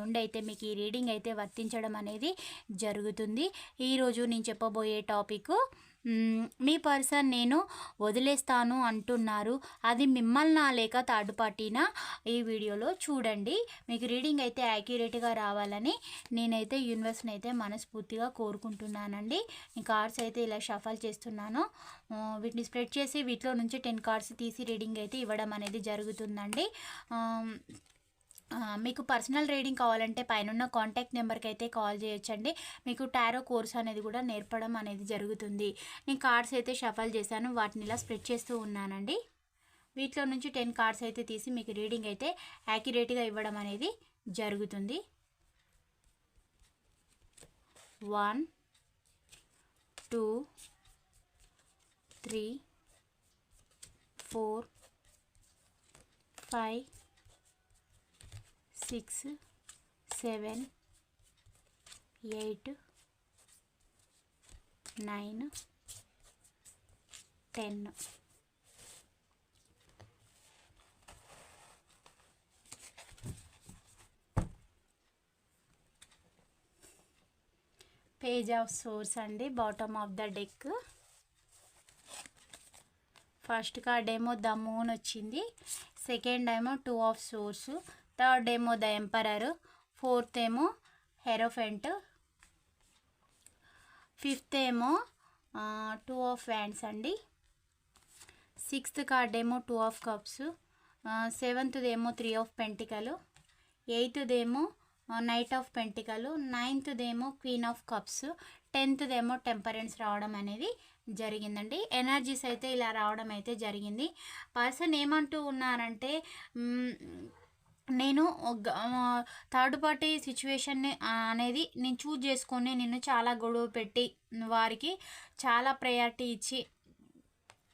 నుండి అయితే మీకు ఈ రీడింగ్ అయితే వర్తించడం అనేది జరుగుతుంది. ఈరోజు నేను చెప్పబోయే టాపిక్ మీ పర్సన్ నేను వదిలేస్తాను అంటున్నారు. అది మిమ్మల్ని లేక థర్డ్ పార్టీనా ఈ వీడియోలో చూడండి. మీకు రీడింగ్ అయితే యాక్యురేట్గా రావాలని నేనైతే యూనివర్స్ని అయితే మనస్ఫూర్తిగా కోరుకుంటున్నానండి. ఈ కార్డ్స్ అయితే ఇలా షఫల్ చేస్తున్నాను. వీటిని స్ప్రెడ్ చేసి వీటిలో నుంచి టెన్ కార్డ్స్ తీసి రీడింగ్ అయితే ఇవ్వడం అనేది జరుగుతుందండి. మీకు పర్సనల్ రీడింగ్ కావాలంటే పైన కాంటాక్ట్ నెంబర్కి అయితే కాల్ చేయొచ్చండి. మీకు టారో కోర్స్ అనేది కూడా నేర్పడం అనేది జరుగుతుంది. నేను కార్డ్స్ అయితే షఫల్ చేశాను. వాటిని ఇలా స్ప్రెడ్ చేస్తూ ఉన్నానండి. వీటిలో నుంచి టెన్ కార్డ్స్ అయితే తీసి మీకు రీడింగ్ అయితే యాక్యురేట్గా ఇవ్వడం అనేది జరుగుతుంది. One two three four five six seven eight nine ten. Page of swords అండి bottom of the deck. First card ఏమో ద మూన్ వచ్చింది సెకండ్ ఏమో టూ ఆఫ్ సోర్స్. థర్డ్ ఏమో ద ఎంపరర్ ఫోర్త్ ఏమో హెరోఫెంట్ ఫిఫ్త్ ఏమో two of hands అండి. Sixth card ఏమో two of cups సెవెంత్ది ఏమో త్రీ ఆఫ్ పెంటికలు ఎయిత్దేమో నైట్ ఆఫ్ పెంటికలు నైన్త్దేమో క్వీన్ ఆఫ్ కప్స్ టెన్త్దేమో టెంపరెన్స్ రావడం అనేది జరిగిందండి. ఎనర్జీస్ అయితే ఇలా రావడం అయితే జరిగింది. పర్సన్ ఏమంటూ ఉన్నారంటే నేను థర్డ్ పార్టీ సిచ్యువేషన్ అనేది నేను చూజ్ చేసుకొని నేను చాలా గొడవ పెట్టి వారికి చాలా ప్రయారిటీ ఇచ్చి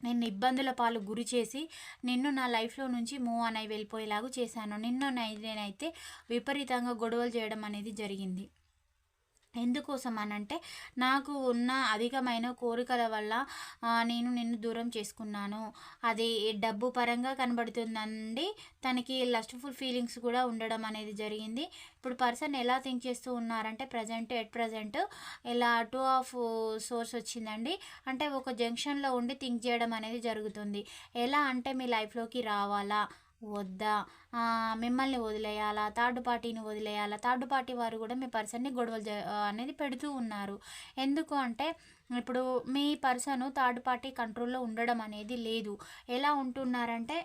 నిన్ను ఇబ్బందుల పాలు గురి చేసి నిన్ను నా లైఫ్లో నుంచి మూవ్ అని వెళ్ళిపోయేలాగా చేశాను. నిన్ను నేనైతే విపరీతంగా గొడవలు చేయడం అనేది జరిగింది. ఎందుకోసం అనంటే నాకు ఉన్న అధికమైన కోరికల వల్ల నేను నిన్ను దూరం చేసుకున్నాను. అది డబ్బు పరంగా కనబడుతుందండి. తనకి లస్ట్ఫుల్ ఫీలింగ్స్ కూడా ఉండడం అనేది జరిగింది. ఇప్పుడు పర్సన్ ఎలా థింక్ చేస్తూ ఉన్నారంటే ప్రజెంట్ ఎట్ ప్రజెంట్ ఇలా టూ ఆఫ్ సోర్స్ వచ్చిందండి. అంటే ఒక జంక్షన్లో ఉండి థింక్ చేయడం అనేది జరుగుతుంది. ఎలా అంటే మీ లైఫ్లోకి రావాలా? వద్దా? మిమ్మల్ని వదిలేయాలా? థర్డ్ పార్టీని వదిలేయాలా? థర్డ్ పార్టీ వారు కూడా మీ పర్సన్ని గొడవలు అనేది పెడుతూ ఉన్నారు. ఎందుకు అంటే ఇప్పుడు మీ పర్సన్ థర్డ్ పార్టీ కంట్రోల్లో ఉండడం అనేది లేదు. ఎలా ఉంటున్నారంటే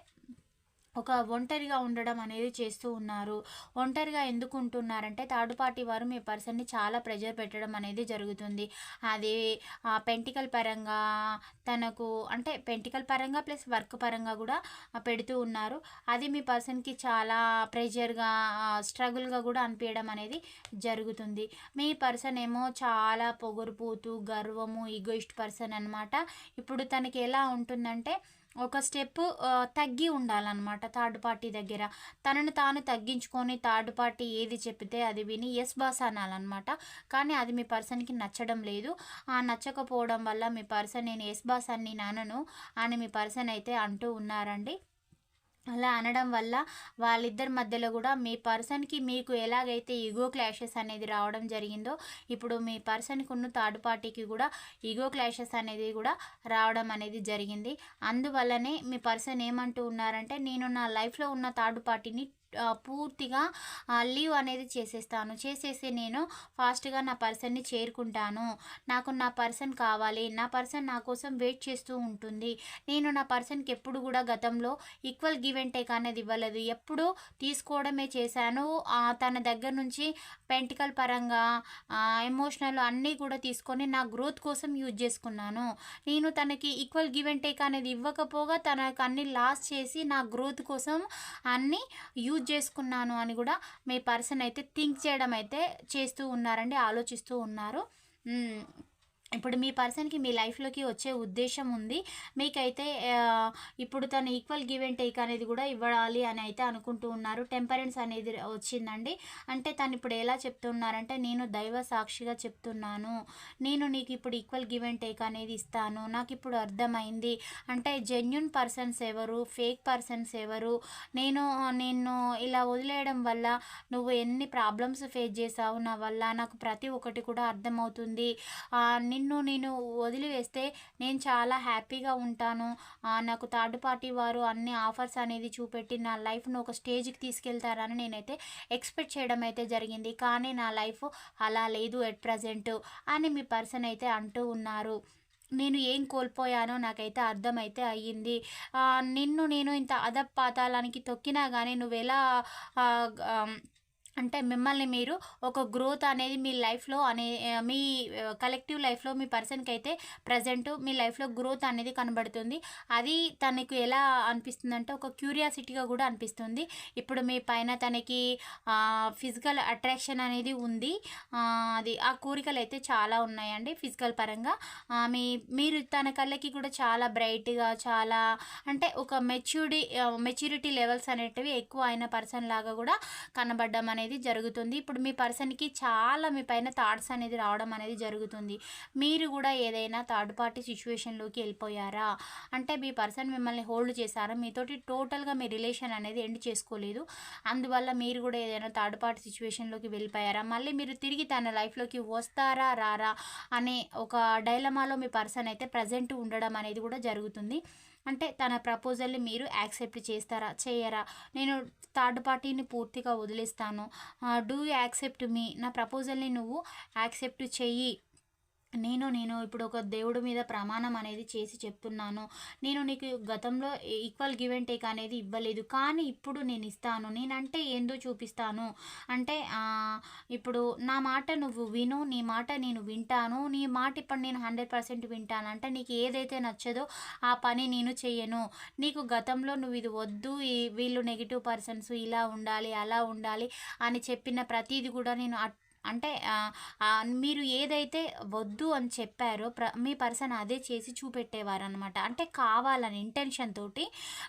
ఒక ఒంటరిగా ఉండడం అనేది చేస్తూ ఉన్నారు. ఒంటరిగా ఎందుకు ఉంటున్నారంటే థర్డ్ పార్టీ వారు మీ పర్సన్ని చాలా ప్రెజర్ పెట్టడం అనేది జరుగుతుంది. అది ఆ, పెంటికల్ పరంగా తనకు అంటే పెంటికల్ పరంగా ప్లస్ వర్క్ పరంగా కూడా పెడుతూ ఉన్నారు. అది మీ పర్సన్కి చాలా ప్రెజర్గా స్ట్రగుల్గా కూడా అనిపించడం అనేది జరుగుతుంది. మీ పర్సన్ ఏమో చాలా పొగరుపోతూ గర్వము ఈగోయిస్ట్ పర్సన్ అనమాట ఇప్పుడు తనకి ఎలా ఉంటుందంటే ఒక స్టెప్ తగ్గి ఉండాలన్నమాట థర్డ్ పార్టీ దగ్గర. తనను తాను తగ్గించుకొని థర్డ్ పార్టీ ఏది చెప్తే అది విని ఎస్ బాస్ అనాలన్నమాట. కానీ అది మీ పర్సన్కి నచ్చడం లేదు. ఆ నచ్చకపోవడం వల్ల మీ పర్సన్ నేను ఎస్ బాస్ అని నానను అని మీ పర్సన్ అయితే అంటూ ఉన్నారండి. అలా అనడం వల్ల వాళ్ళిద్దరి మధ్యలో కూడా మీ పర్సన్కి మీకు ఎలాగైతే ఈగో క్లాషెస్ అనేది రావడం జరిగిందో ఇప్పుడు మీ పర్సన్కి ఉన్న థర్డ్ పార్టీకి కూడా ఈగో క్లాషెస్ అనేది కూడా రావడం అనేది జరిగింది. అందువల్లనే మీ పర్సన్ ఏమంటూ ఉన్నారంటే నేను నా లైఫ్లో ఉన్న థర్డ్ పార్టీని పూర్తిగా లీవ్ అనేది చేసేస్తాను. చేసేసి నేను ఫాస్ట్గా నా పర్సన్ని చేరుకుంటాను. నాకు నా పర్సన్ కావాలి. నా పర్సన్ నా కోసం వెయిట్ చేస్తూ ఉంటుంది. నేను నా పర్సన్కి ఎప్పుడు కూడా గతంలో ఈక్వల్ గివ్ అండ్ టేక్ అనేది ఇవ్వలేదు. ఎప్పుడు తీసుకోవడమే చేశాను. తన దగ్గర నుంచి పెంటికల్ పరంగా ఎమోషనల్ అన్నీ కూడా తీసుకొని నా గ్రోత్ కోసం యూజ్ చేసుకున్నాను. నేను తనకి ఈక్వల్ గివ్ అండ్ టేక్ అనేది ఇవ్వకపోగా తనకు అన్ని లాస్ చేసి నా గ్రోత్ కోసం అన్ని యూజ్ యూజ్ చేసుకున్నాను అని కూడా మీ పర్సన్ అయితే థింక్ చేయడం అయితే చేస్తూ ఉన్నారండి ఆలోచిస్తూ ఉన్నారు. ఇప్పుడు మీ పర్సన్కి మీ లైఫ్లోకి వచ్చే ఉద్దేశం ఉంది. మీకైతే ఇప్పుడు తను ఈక్వల్ గివ్ అండ్ టేక్ అనేది కూడా ఇవ్వాలి అని అయితే అనుకుంటూ ఉన్నారు. టెంపరెన్స్ అనేది వచ్చిందండి. అంటే తను ఇప్పుడు ఎలా చెప్తున్నారంటే నేను దైవ సాక్షిగా చెప్తున్నాను. నేను నీకు ఇప్పుడు ఈక్వల్ గివ్ అండ్ టేక్ అనేది ఇస్తాను. నాకు ఇప్పుడు అర్థమైంది. అంటే జెన్యున్ పర్సన్స్ ఎవరు? ఫేక్ పర్సన్స్ ఎవరు? నేను నేను ఇలా వదిలేయడం వల్ల నువ్వు ఎన్ని ప్రాబ్లమ్స్ ఫేస్ చేసావు నా వల్ల నాకు ప్రతి ఒక్కటి కూడా అర్థమవుతుంది. ఆ, నిన్ను నేను వదిలివేస్తే నేను చాలా హ్యాపీగా ఉంటాను. నాకు థర్డ్ పార్టీ వారు అన్ని ఆఫర్స్ అనేది చూపెట్టి నా లైఫ్ను ఒక స్టేజ్కి తీసుకెళ్తారని నేనైతే ఎక్స్పెక్ట్ చేయడం అయితే జరిగింది. కానీ నా లైఫ్ అలా లేదు ఎట్ ప్రజెంట్ అని మీ పర్సన్ అయితే అంటూ ఉన్నారు. నేను ఏం కోల్పోయానో నాకైతే అర్థమైతే అయ్యింది. నిన్ను నేను ఇంత అదపాతాలానికి తొక్కినా కానీ నువ్వు ఎలా అంటే మిమ్మల్ని మీరు ఒక గ్రోత్ అనేది మీ లైఫ్లో అనే మీ కలెక్టివ్ లైఫ్లో మీ పర్సన్కి అయితే ప్రజెంట్ మీ లైఫ్లో గ్రోత్ అనేది కనబడుతుంది. అది తనకు ఎలా అనిపిస్తుంది అంటే ఒక క్యూరియాసిటీగా కూడా అనిపిస్తుంది. ఇప్పుడు మీ పైన తనకి ఫిజికల్ అట్రాక్షన్ అనేది ఉంది. అది ఆ కోరికలు అయితే చాలా ఉన్నాయండి ఫిజికల్ పరంగా. మీ మీరు తన కళ్ళకి కూడా చాలా బ్రైట్గా చాలా అంటే ఒక మెచ్యూరిటీ మెచ్యూరిటీ లెవెల్స్ అనేటివి ఎక్కువ అయిన పర్సన్ లాగా కూడా కనబడడం అనేది జరుగుతుంది. ఇప్పుడు మీ పర్సన్కి చాలా మీ పైన థాట్స్ అనేది రావడం అనేది జరుగుతుంది. మీరు కూడా ఏదైనా థర్డ్ పార్టీ సిచ్యువేషన్లోకి వెళ్ళిపోయారా? అంటే మీ పర్సన్ మిమ్మల్ని హోల్డ్ చేశారా? మీతోటి టోటల్గా మీ రిలేషన్ అనేది ఎండ్ చేసుకోలేదు. అందువల్ల మీరు కూడా ఏదైనా థర్డ్ పార్టీ సిచ్యువేషన్లోకి వెళ్ళిపోయారా? మళ్ళీ మీరు తిరిగి తన లైఫ్లోకి వస్తారా రారా అనే ఒక డైలమాలో మీ పర్సన్ అయితే ప్రజెంట్ ఉండడం అనేది కూడా జరుగుతుంది. అంటే తన ప్రపోజల్ని మీరు యాక్సెప్ట్ చేస్తారా చేయరా? నేను థర్డ్ పార్టీని పూర్తిగా వదిలేస్తాను. Do accept me. నా ప్రపోజల్ని నువ్వు యాక్సెప్ట్ చెయ్యి. నేను నేను ఇప్పుడు ఒక దేవుడి మీద ప్రమాణం అనేది చేసి చెప్తున్నాను. నేను నీకు గతంలో ఈక్వల్ గివ్ అండ్ టేక్ అనేది ఇవ్వలేదు. కానీ ఇప్పుడు నేను ఇస్తాను. నేనంటే ఏందో చూపిస్తాను. అంటే ఇప్పుడు నా మాట నువ్వు విను నీ మాట నేను వింటాను. నీ మాట ఇప్పుడు నేను హండ్రెడ్ పర్సెంట్ వింటాను. అంటే నీకు ఏదైతే నచ్చదో ఆ పని నేను చేయను. నీకు గతంలో నువ్వు ఇది వద్దు వీళ్ళు నెగిటివ్ పర్సన్స్ ఇలా ఉండాలి అలా ఉండాలి అని చెప్పిన ప్రతిదీ కూడా నేను అంటే మీరు ఏదైతే వద్దు అని చెప్పారో ప్ర మీ పర్సన్ అదే చేసి చూపెట్టేవారనమాట అంటే కావాలని ఇంటెన్షన్ తోటి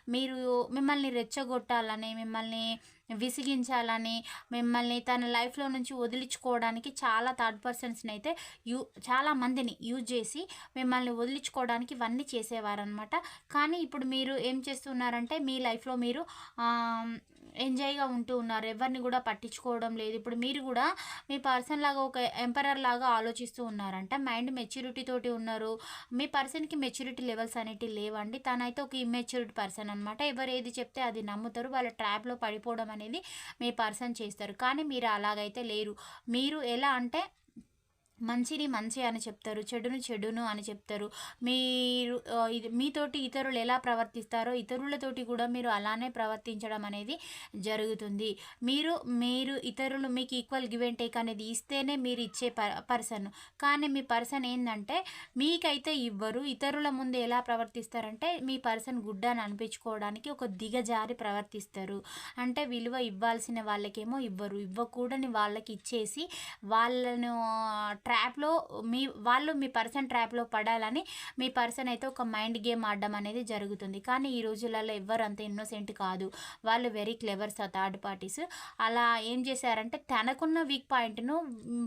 మీరు మిమ్మల్ని రెచ్చగొట్టాలని మిమ్మల్ని విసిగించాలని మిమ్మల్ని తన లైఫ్లో నుంచి వదిలించుకోవడానికి చాలా థర్డ్ పర్సన్స్ని అయితే యూ చాలా మందిని యూజ్ చేసి మిమ్మల్ని వదిలించుకోవడానికి ఇవన్నీ చేసేవారనమాట కానీ ఇప్పుడు మీరు ఏం చేస్తున్నారంటే మీ లైఫ్లో మీరు ఎంజాయ్గా ఉంటూ ఉన్నారు. ఎవరిని కూడా పట్టించుకోవడం లేదు. ఇప్పుడు మీరు కూడా మీ పర్సన్ లాగా ఒక ఎంపరర్ లాగా ఆలోచిస్తూ ఉన్నారంట. మైండ్ మెచ్యూరిటీ తోటి ఉన్నారు. మీ పర్సన్కి మెచ్యూరిటీ లెవెల్స్ అనేటివి లేవండి. తనైతే ఒక ఇమ్మెచ్యూరిటీ పర్సన్ అనమాట ఎవరు ఏది చెప్తే అది నమ్ముతారు. వాళ్ళ ట్రాప్లో పడిపోవడం అనేది మీ పర్సన్ చేస్తారు. కానీ మీరు అలాగైతే లేరు. మీరు ఎలా అంటే మంచిని మంచి అని చెప్తారు చెడును చెడును అని చెప్తారు. మీరు ఇది మీతోటి ఇతరులు ఎలా ప్రవర్తిస్తారో ఇతరులతోటి కూడా మీరు అలానే ప్రవర్తించడం అనేది జరుగుతుంది. మీరు మీరు ఇతరులు మీకు ఈక్వల్ గివ్ అండ్ టేక్ అనేది ఇస్తేనే మీరు ఇచ్చే ప పర్సన్. కానీ మీ పర్సన్ ఏంటంటే మీకైతే ఇవ్వరు ఇతరుల ముందు ఎలా ప్రవర్తిస్తారంటే మీ పర్సన్ గుడ్ అని అనిపించుకోవడానికి ఒక దిగజారి ప్రవర్తిస్తారు. అంటే విలువ ఇవ్వాల్సిన వాళ్ళకేమో ఇవ్వరు ఇవ్వకూడని వాళ్ళకి ఇచ్చేసి వాళ్ళను ట్రాప్లో మీ వాళ్ళు మీ పర్సన్ ట్రాప్లో పడాలని మీ పర్సన్ అయితే ఒక మైండ్ గేమ్ ఆడడం అనేది జరుగుతుంది. కానీ ఈ రోజులలో ఎవ్వరు అంత ఇన్నోసెంట్ కాదు. వాళ్ళు వెరీ క్లెవర్స్ ఆ థర్డ్ పార్టీస్. అలా ఏం చేశారంటే తనకున్న వీక్ పాయింట్ను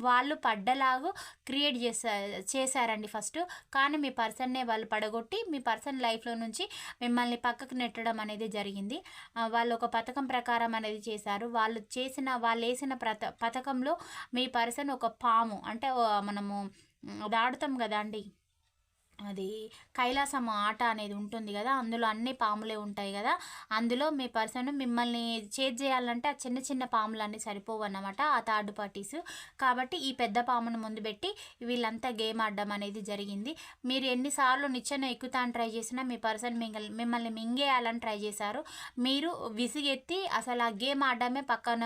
వాళ్ళు పడ్డలాగా క్రియేట్ చేసా చేశారండి ఫస్ట్. కానీ మీ పర్సన్నే వాళ్ళు పడగొట్టి మీ పర్సన్ లైఫ్లో నుంచి మిమ్మల్ని పక్కకు నెట్టడం అనేది జరిగింది. వాళ్ళు ఒక పథకం ప్రకారం అనేది చేశారు. వాళ్ళు చేసిన వాళ్ళు వేసిన ప్రత పథకంలో మీ పర్సన్ ఒక పాము. అంటే మనము వాడతాం కదా అండి. అది కైలాసం ఆట అనేది ఉంటుంది కదా అందులో అన్ని పాములే ఉంటాయి కదా అందులో మీ పర్సన్ మిమ్మల్ని చేజ్ చేయాలంటే ఆ చిన్న చిన్న పాములన్నీ సరిపోవు అన్నమాట ఆ థర్డ్ పార్టీస్. కాబట్టి ఈ పెద్ద పామును ముందు పెట్టి వీళ్ళంతా గేమ్ ఆడడం అనేది జరిగింది. మీరు ఎన్నిసార్లు నిచ్చెన ఎక్కుతాను ట్రై చేసినా మీ పర్సన్ మిమ్మల్ని మిమ్మల్ని మింగేయాలని ట్రై చేశారు. మీరు విసిగెత్తి అసలు ఆ గేమ్ ఆడడమే పక్కన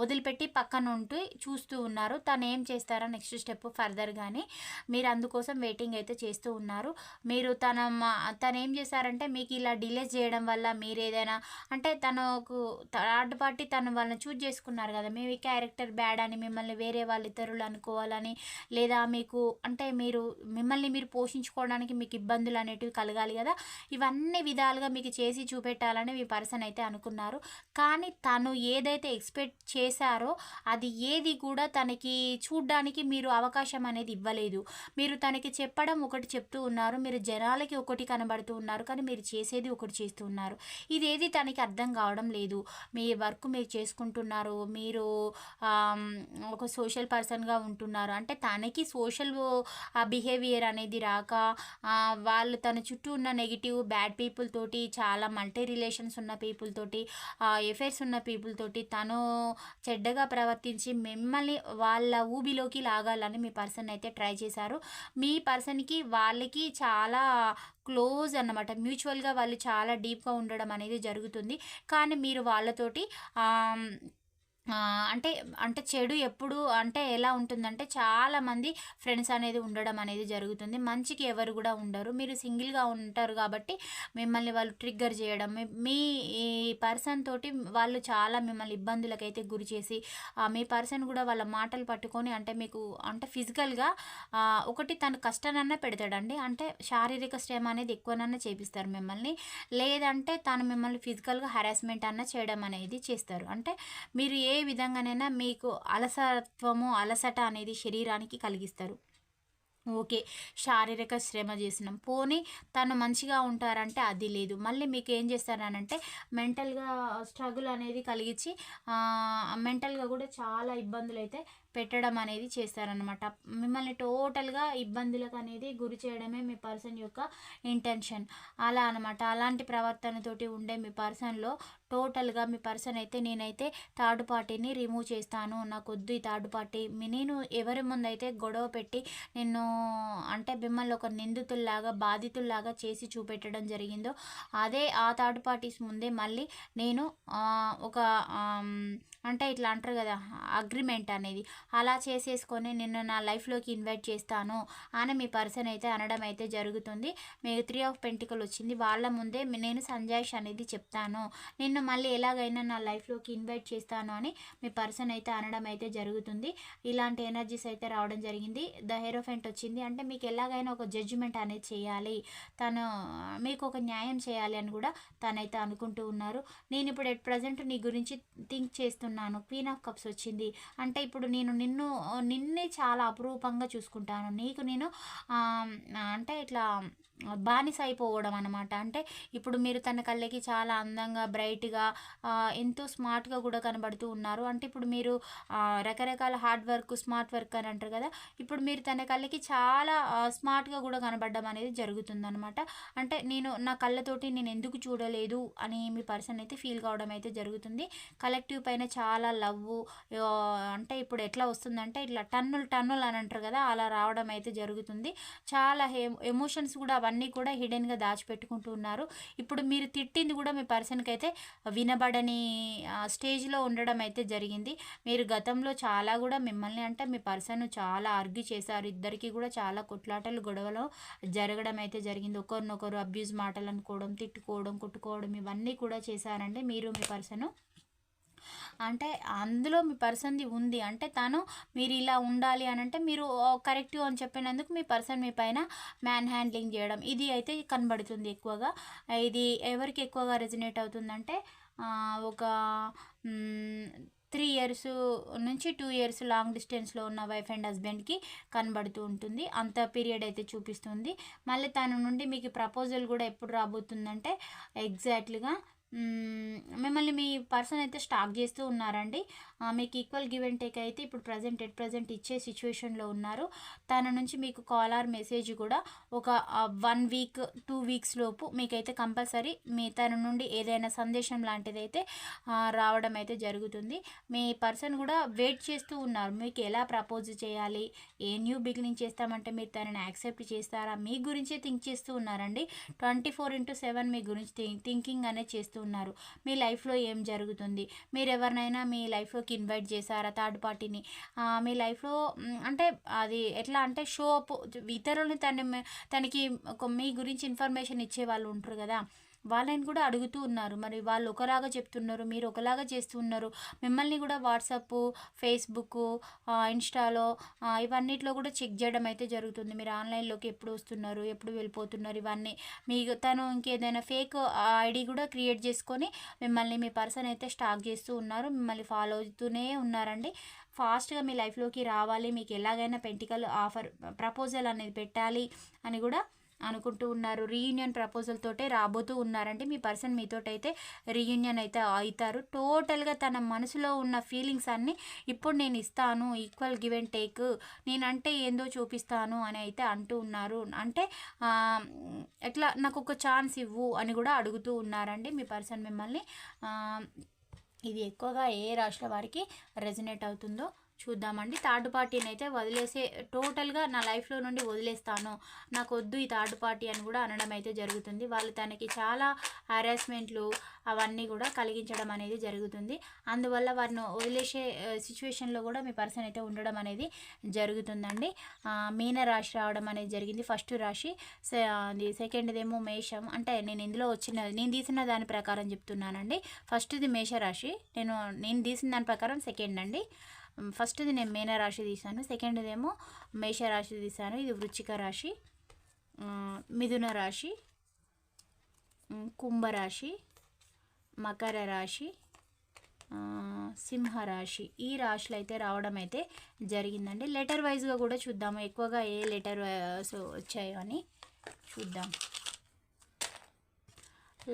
వదిలిపెట్టి పక్కన ఉంటూ చూస్తూ ఉన్నారు. తను ఏం చేస్తారో నెక్స్ట్ స్టెప్ ఫర్దర్ కానీ మీరు అందుకోసం వెయిటింగ్ చాటింగ్ అయితే చేస్తూ ఉన్నారు. మీరు తన మా- తను ఏం చేశారంటే మీకు ఇలా డిలే చేయడం వల్ల మీరు ఏదైనా అంటే తనకు థర్డ్ పార్టీ తను వాళ్ళని చూజ్ చేసుకున్నారు కదా మీ క్యారెక్టర్ బ్యాడ్ అని మిమ్మల్ని వేరే వాళ్ళు ఇతరులు అనుకోవాలని లేదా మీకు అంటే మీరు మిమ్మల్ని మీరు పోషించుకోవడానికి మీకు ఇబ్బందులు అనేటివి కలగాలి కదా ఇవన్నీ విధాలుగా మీకు చేసి చూపెట్టాలని మీ పర్సన్ అయితే అనుకున్నారు. కానీ తను ఏదైతే ఎక్స్పెక్ట్ చేశారో అది ఏది కూడా తనకి చూడ్డానికి మీరు అవకాశం అనేది ఇవ్వలేదు. మీరు తనకి చెప్ చెప్పడం ఒకటి చెప్తూ ఉన్నారు. మీరు జనాలకి ఒకటి కనబడుతూ ఉన్నారు. కానీ మీరు చేసేది ఒకటి చేస్తూ ఉన్నారు. ఇదేది తనకి అర్థం కావడం లేదు. మీ వర్క్ మీరు చేసుకుంటున్నారు. మీరు ఒక సోషల్ పర్సన్గా ఉంటున్నారు. అంటే తనకి సోషల్ బిహేవియర్ అనేది రాక వాళ్ళు తన చుట్టూ ఉన్న నెగిటివ్ బ్యాడ్ పీపుల్ తోటి చాలా మల్టీ రిలేషన్స్ ఉన్న పీపుల్ తోటి ఎఫైర్స్ ఉన్న పీపుల్ తోటి తను చెడ్డగా ప్రవర్తించి మిమ్మల్ని వాళ్ళ ఊబిలోకి లాగాలని మీ పర్సన్ అయితే ట్రై చేశారు. మీ పర్సన్ పర్సన్కి వాళ్ళకి చాలా క్లోజ్ అన్నమాట. మ్యూచువల్గా వాళ్ళు చాలా డీప్గా ఉండడం అనేది జరుగుతుంది. కానీ మీరు వాళ్ళతోటి అంటే అంటే చెడు ఎప్పుడు అంటే ఎలా ఉంటుందంటే చాలామంది ఫ్రెండ్స్ అనేది ఉండడం అనేది జరుగుతుంది. మంచికి ఎవరు కూడా ఉండరు. మీరు సింగిల్గా ఉంటారు కాబట్టి మిమ్మల్ని వాళ్ళు ట్రిగ్గర్ చేయడం మీ- ఈ పర్సన్ తోటి వాళ్ళు చాలా మిమ్మల్ని ఇబ్బందులకైతే గురి చేసి మీ పర్సన్ కూడా వాళ్ళ మాటలు పట్టుకొని అంటే మీకు అంటే ఫిజికల్గా ఒకటి తను కష్టానన్నా పెడతాడండి. అంటే శారీరక శ్రమ అనేది ఎక్కువనన్నా చేపిస్తారు మిమ్మల్ని. లేదంటే తను మిమ్మల్ని ఫిజికల్గా హరాస్మెంట్ అన్న చేయడం అనేది చేస్తారు. అంటే మీరు ఏ ఏ విధంగానైనా మీకు అలసత్వము అలసట అనేది శరీరానికి కలిగిస్తారు. ఓకే శారీరక శ్రమ చేసినాం. పోనీ తను మంచిగా ఉంటారంటే అది లేదు. మళ్ళీ మీకు ఏం చేస్తారనంటే మెంటల్గా స్ట్రగుల్ అనేది కలిగించి మెంటల్గా కూడా చాలా ఇబ్బందులు అయితే పెట్టడం అనేది చేస్తారనమాట మిమ్మల్ని టోటల్గా ఇబ్బందులకు అనేది గురి చేయడమే మీ పర్సన్ యొక్క ఇంటెన్షన్. అలా అనమాట అలాంటి ప్రవర్తనతోటి ఉండే మీ పర్సన్లో టోటల్గా మీ పర్సన్ అయితే నేనైతే థర్డ్ పార్టీని రిమూవ్ చేస్తాను. నాకు వద్దు ఈ థర్డ్ పార్టీ. నేను ఎవరి ముందైతే గొడవ పెట్టి నిన్ను అంటే మిమ్మల్ని ఒక నిందితుల్లాగా బాధితుల్లాగా చేసి చూపెట్టడం జరిగిందో అదే ఆ థర్డ్ పార్టీస్ ముందే మళ్ళీ నేను ఒక అంటే ఇట్లా అంటారు కదా అగ్రిమెంట్ అనేది. అలా చేసేసుకొని నిన్ను నా లైఫ్లోకి ఇన్వైట్ చేస్తాను అని మీ పర్సన్ అయితే అనడం అయితే జరుగుతుంది. మీకు త్రీ ఆఫ్ పెంటికల్ వచ్చింది. వాళ్ళ ముందే నేను సంజాయిష్ అనేది చెప్తాను. నిన్ను మళ్ళీ ఎలాగైనా నా లైఫ్లోకి ఇన్వైట్ చేస్తాను అని మీ పర్సన్ అయితే అనడం అయితే జరుగుతుంది. ఇలాంటి ఎనర్జీస్ అయితే రావడం జరిగింది. ద హెరోఫెంట్ వచ్చింది. అంటే మీకు ఎలాగైనా ఒక జడ్జిమెంట్ అనేది చేయాలి. తను మీకు ఒక న్యాయం చేయాలి అని కూడా తనైతే అనుకుంటూ ఉన్నారు. నేను ఇప్పుడు ఎట్ ప్రజెంట్ నీ గురించి థింక్ చేస్తున్నాను. క్వీన్ ఆఫ్ కప్స్ వచ్చింది. అంటే ఇప్పుడు నేను నిన్ను నిన్నే చాలా అపురూపంగా చూసుకుంటాను. నీకు నేను అంటే ఇట్లా బానిస అయిపోవడం అనమాట అంటే ఇప్పుడు మీరు తన కళ్ళకి చాలా అందంగా బ్రైట్గా ఎంతో స్మార్ట్గా కూడా కనబడుతూ ఉన్నారు. అంటే ఇప్పుడు మీరు రకరకాల హార్డ్ వర్క్ స్మార్ట్ వర్క్ అని అంటారు కదా ఇప్పుడు మీరు తన కళ్ళకి చాలా స్మార్ట్గా కూడా కనబడడం అనేది జరుగుతుందన్నమాట. అంటే నేను నా కళ్ళతోటి నేను ఎందుకు చూడలేదు అని మీ పర్సన్ అయితే ఫీల్ కావడం అయితే జరుగుతుంది. కలెక్టివ్ పైన చాలా లవ్ అంటే ఇప్పుడు ఎట్లా వస్తుందంటే ఇట్లా టన్నులు టన్నులు అని అంటారు కదా అలా రావడం అయితే జరుగుతుంది. చాలా ఎమోషన్స్ కూడా అవన్నీ కూడా హిడెన్గా దాచిపెట్టుకుంటూ ఉన్నారు. ఇప్పుడు మీరు తిట్టింది కూడా మీ పర్సన్కి అయితే వినబడని స్టేజ్లో ఉండడం అయితే జరిగింది. మీరు గతంలో చాలా కూడా మిమ్మల్ని అంటే మీ పర్సన్ చాలా ఆర్గ్యూ చేశారు. ఇద్దరికి కూడా చాలా కొట్లాటలు గొడవలు జరగడం అయితే జరిగింది. ఒకరినొకరు అబ్యూజ్ మాటలు అనుకోవడం తిట్టుకోవడం కొట్టుకోవడం ఇవన్నీ కూడా చేశారండి మీరు మీ పర్సన్. అంటే అందులో మీ పర్సన్ది ఉంది. అంటే తను మీరు ఇలా ఉండాలి అని అంటే మీరు కరెక్ట్గా అని చెప్పినందుకు మీ పర్సన్ మీ పైన మ్యాన్ హ్యాండ్లింగ్ చేయడం. ఇది అయితే కనబడుతుంది ఎక్కువగా. ఇది ఎవరికి ఎక్కువగా రెజినేట్ అవుతుందంటే ఒక త్రీ ఇయర్స్ నుంచి టూ ఇయర్స్ లాంగ్ డిస్టెన్స్లో ఉన్న వైఫ్ అండ్ హస్బెండ్కి కనబడుతూ ఉంటుంది. అంత పీరియడ్ అయితే చూపిస్తుంది. మళ్ళీ తన నుండి మీకు ప్రపోజల్ కూడా ఎప్పుడు రాబోతుందంటే ఎగ్జాక్ట్లీగా మిమ్మల్ని మీ పర్సన్ అయితే స్టాక్ చేస్తూ ఉన్నారండి. మీకు ఈక్వల్ గివ్ అండ్ టేక్ అయితే ఇప్పుడు ప్రజెంట్ ఎట్ ప్రజెంట్ ఇచ్చే సిచ్యువేషన్లో ఉన్నారు. తన నుంచి మీకు కాల్ ఆర్ మెసేజ్ కూడా ఒక వన్ వీక్ టూ వీక్స్ లోపు మీకైతే కంపల్సరీ మీ తన నుండి ఏదైనా సందేశం లాంటిది అయితే రావడం అయితే జరుగుతుంది. మీ పర్సన్ కూడా వెయిట్ చేస్తూ ఉన్నారు. మీకు ఎలా ప్రపోజ్ చేయాలి? ఏ న్యూ బిగినింగ్ చేస్తామంటే మీరు తనని యాక్సెప్ట్ చేస్తారా? మీ గురించే థింక్ చేస్తూ ఉన్నారండి. ట్వంటీ ఫోర్ ఇంటూ సెవెన్ మీ గురించి థింకింగ్ అనేది చేస్తూ ఉన్నారు మీ లైఫ్లో ఏం జరుగుతుంది? మీరు ఎవరినైనా మీ లైఫ్లోకి ఇన్వైట్ చేశారా థర్డ్ పార్టీని? మీ లైఫ్లో అంటే అది ఎట్లా అంటే షో అప్ ఇతరులని తన తనకి ఒక మీ గురించి ఇన్ఫర్మేషన్ ఇచ్చే వాళ్ళు ఉంటారు కదా. వాళ్ళని కూడా అడుగుతూ ఉన్నారు. మరి వాళ్ళు ఒకలాగా చెప్తున్నారు మీరు ఒకలాగా చేస్తున్నారు మిమ్మల్ని కూడా వాట్సాప్ ఫేస్బుక్ ఇన్స్టాలో ఇవన్నిట్లో కూడా చెక్ చేయడం అయితే జరుగుతుంది. మీరు ఆన్లైన్లోకి ఎప్పుడు వస్తున్నారు ఎప్పుడు వెళ్ళిపోతున్నారు ఇవన్నీ. మీకు తను ఇంకేదైనా ఫేక్ ఐడి కూడా క్రియేట్ చేసుకొని మిమ్మల్ని మీ పర్సన్ అయితే స్టాక్ చేస్తూ ఉన్నారు. మిమ్మల్ని ఫాలో అవుతూనే ఉన్నారండి. ఫాస్ట్గా మీ లైఫ్లోకి రావాలి. మీకు ఎలాగైనా పెంటికల్ ఆఫర్ ప్రపోజల్ అనేది పెట్టాలి అని కూడా అనుకుంటూ ఉన్నారు. రీయూనియన్ ప్రపోజల్ తోటే రాబోతూ ఉన్నారంటే మీ పర్సన్ మీతోటైతే రీయూనియన్ అయితే అవుతారు టోటల్గా తన మనసులో ఉన్న ఫీలింగ్స్ అన్నీ ఇప్పుడు నేను ఇస్తాను ఈక్వల్ గివ్ అండ్ టేక్ నేనంటే ఏందో చూపిస్తాను అని అయితే అంటూ ఉన్నారు. అంటే ఎట్లా నాకు ఒక ఛాన్స్ ఇవ్వు అని కూడా అడుగుతూ ఉన్నారండి మీ పర్సన్ మిమ్మల్ని. ఇది ఎక్కువగా ఏ రాష్ట్ర వారికి రెజినేట్ అవుతుందో చూద్దామండి. థర్డ్ పార్టీని అయితే వదిలేసే టోటల్గా నా లైఫ్లో నుండి వదిలేస్తాను. నాకు వద్దు ఈ థర్డ్ పార్టీ అని కూడా అనడం అయితే జరుగుతుంది. వాళ్ళు తనకి చాలా హారాస్మెంట్లు అవన్నీ కూడా కలిగించడం అనేది జరుగుతుంది. అందువల్ల వారిని వదిలేసే సిచ్యువేషన్లో కూడా మీ పర్సన్ అయితే ఉండడం అనేది జరుగుతుందండి. మీన రాశి రావడం అనేది జరిగింది. ఫస్ట్ రాశి అది సెకండ్ది ఏమో మేషం. అంటే నేను ఇందులో వచ్చిన నేను తీసిన దాని ప్రకారం చెప్తున్నానండి. ఫస్ట్ది మేషరాశి. నేను నేను తీసిన దాని ప్రకారం సెకండ్ అండి. ఫస్ట్ది నేను మీన రాశి తీసాను సెకండ్ది ఏమో మేషరాశి తీశాను ఇది వృచ్చిక రాశి మిథున రాశి కుంభరాశి మకర రాశి సింహరాశి. ఈ రాశులు అయితే రావడం అయితే జరిగిందండి. లెటర్ వైజ్గా కూడా చూద్దాము ఎక్కువగా ఏ లెటర్ వచ్చాయో అని చూద్దాం.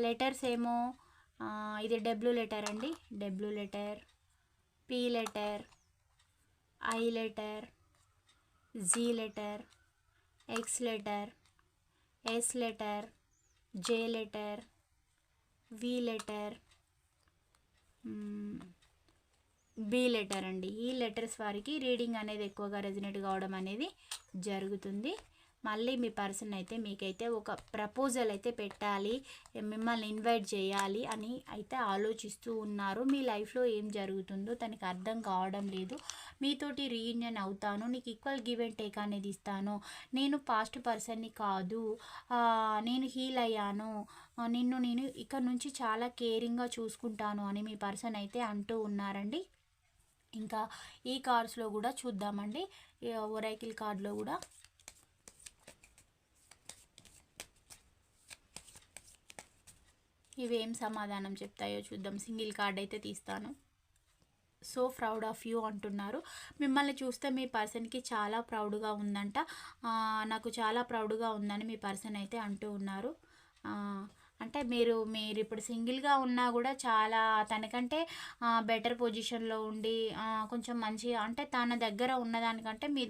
లెటర్స్ ఏమో ఇది డబ్ల్యూ లెటర్ అండి W letter P letter I letter G letter X letter S letter J letter V letter B letter అండి. ఈ లెటర్స్ వారికి రీడింగ్ అనేది ఎక్కువగా రెజినేట్ కావడం అనేది జరుగుతుంది. మళ్ళీ మీ పర్సన్ అయితే మీకైతే ఒక ప్రపోజల్ అయితే పెట్టాలి మిమ్మల్ని ఇన్వైట్ చేయాలి అని అయితే ఆలోచిస్తూ ఉన్నారు. మీ లైఫ్లో ఏం జరుగుతుందో తనకి అర్థం కావడం లేదు. మీతోటి రీయూనియన్ అవుతాను నీకు ఈక్వల్ గివ్ అండ్ టేక్ అనేది ఇస్తాను. నేను పాస్ట్ పర్సన్ని కాదు. నేను హీల్ అయ్యాను. నిన్ను నేను ఇక్కడ నుంచి చాలా కేరింగ్గా చూసుకుంటాను అని మీ పర్సన్ అయితే అంటూ ఉన్నారండి. ఇంకా ఈ కార్డ్స్లో కూడా చూద్దామండి. ఒరైకిల్ కార్డ్లో కూడా. ఇవేం సమాధానం చెప్తాయో చూద్దాం. సింగిల్ కార్డ్ అయితే తీస్తాను. సో ప్రౌడ్ ఆఫ్ యూ అంటున్నారు. మిమ్మల్ని చూస్తే మీ పర్సన్కి చాలా ప్రౌడ్గా ఉందంట. నాకు చాలా ప్రౌడ్గా ఉందని మీ పర్సన్ అయితే అంటూ ఉన్నారు. అంటే మీరు మీరు ఇప్పుడు సింగిల్గా ఉన్నా కూడా చాలా తనకంటే బెటర్ పొజిషన్లో ఉండి కొంచెం మంచి అంటే తన దగ్గర ఉన్నదానికంటే మీ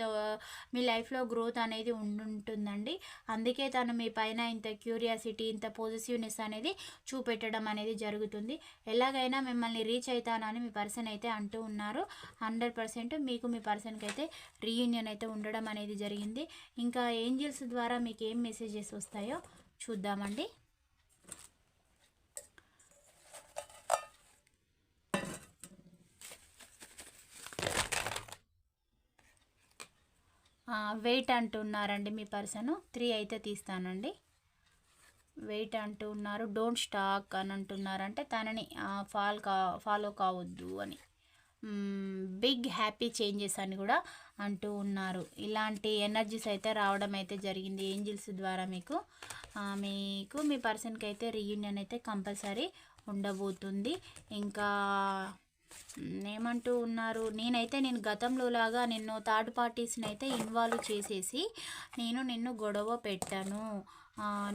మీ లైఫ్లో గ్రోత్ అనేది ఉంటుందండి అందుకే తను మీ పైన ఇంత క్యూరియాసిటీ ఇంత పాజిటివ్నెస్ అనేది చూపెట్టడం అనేది జరుగుతుంది. ఎలాగైనా మిమ్మల్ని రీచ్ అవుతానని మీ పర్సన్ అయితే అంటూ ఉన్నారు. హండ్రెడ్ పర్సెంట్ మీకు మీ పర్సన్కి అయితే రీయూనియన్ అయితే ఉండడం అనేది జరిగింది. ఇంకా ఏంజిల్స్ ద్వారా మీకు ఏం మెసేజెస్ వస్తాయో చూద్దామండి. వెయిట్ అంటున్నారండి మీ పర్సన్. త్రీ అయితే తీస్తానండి. వెయిట్ అంటూ ఉన్నారు డోంట్ స్టాక్ అని అంటున్నారంటే తనని ఫాల్ కా ఫాలో కావద్దు అని. బిగ్ హ్యాపీ చేంజెస్ అని కూడా అంటూ ఉన్నారు. ఇలాంటి ఎనర్జీస్ అయితే రావడం అయితే జరిగింది ఏంజిల్స్ ద్వారా మీకు. మీకు మీ పర్సన్కి అయితే రీయూనియన్ అయితే కంపల్సరీ ఉండబోతుంది. ఇంకా ఏమంటూ ఉన్నారు. నేనైతే నేను గతంలో లాగా నిన్ను థర్డ్ పార్టీస్ని అయితే ఇన్వాల్వ్ చేసేసి నేను నిన్ను గొడవ పెట్టాను.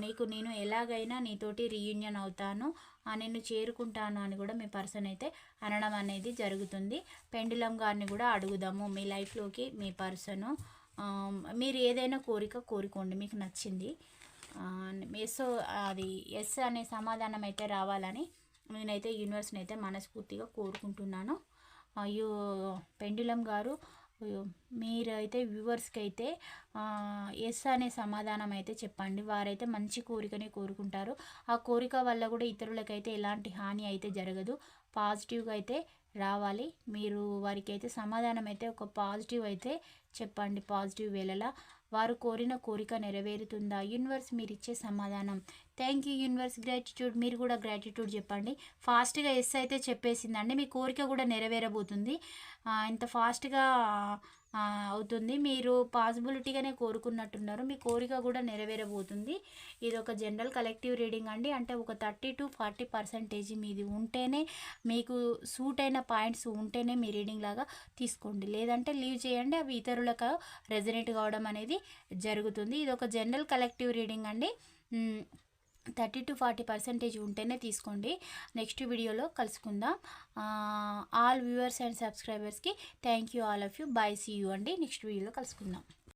నీకు నేను ఎలాగైనా నీతోటి రీయూనియన్ అవుతాను. నిన్ను చేరుకుంటాను అని కూడా మీ పర్సన్ అయితే అనడం అనేది జరుగుతుంది. పెండులం గారిని కూడా అడుగుదాము. మీ లైఫ్లోకి మీ పర్సను మీరు ఏదైనా కోరిక కోరుకోండి. మీకు నచ్చింది. ఎస్ అది ఎస్ అనే సమాధానం అయితే రావాలని నేనైతే యూనివర్స్ని అయితే మనస్ఫూర్తిగా కోరుకుంటున్నాను. అయ్యో పెండులం గారు మీరైతే వ్యూవర్స్కి అయితే ఎస్ అనే సమాధానం అయితే చెప్పండి. వారైతే మంచి కోరికనే కోరుకుంటారు. ఆ కోరిక వల్ల కూడా ఇతరులకైతే ఎలాంటి హాని అయితే జరగదు. పాజిటివ్గా అయితే రావాలి. మీరు వారికి అయితే సమాధానం అయితే ఒక పాజిటివ్ అయితే చెప్పండి. పాజిటివ్ వేళలా వారు కోరిన కోరిక నెరవేరుతుందా? యూనివర్స్ మీరు ఇచ్చే సమాధానం థ్యాంక్ యూ యూనివర్స్ గ్రాటిట్యూడ్ మీరు కూడా గ్రాటిట్యూడ్ చెప్పండి. ఫాస్ట్గా ఎస్ అయితే చెప్పేసిందండి. మీ కోరిక కూడా నెరవేరబోతుంది. ఇంత ఫాస్ట్గా అవుతుంది. మీరు పాసిబిలిటీగానే కోరుకున్నట్టున్నారు. మీ కోరిక కూడా నెరవేరబోతుంది. ఇది ఒక జనరల్ కలెక్టివ్ రీడింగ్ అండి. అంటే ఒక థర్టీ టు ఫార్టీ పర్సెంటేజ్ మీది ఉంటేనే మీకు సూట్ అయిన పాయింట్స్ ఉంటేనే మీ రీడింగ్ లాగా తీసుకోండి. లేదంటే లీవ్ చేయండి. అవి ఇతరులకు రెజనేట్ కావడం అనేది జరుగుతుంది. ఇది ఒక జనరల్ కలెక్టివ్ రీడింగ్ అండి థర్టీ టు ఫార్టీ పర్సెంటేజ్ ఉంటేనే తీసుకోండి. నెక్స్ట్ వీడియోలో కలుసుకుందాం. ఆల్ వ్యూవర్స్ అండ్ సబ్స్క్రైబర్స్కి thank you all of you. Bye see you అండి. నెక్స్ట్ వీడియోలో కలుసుకుందాం.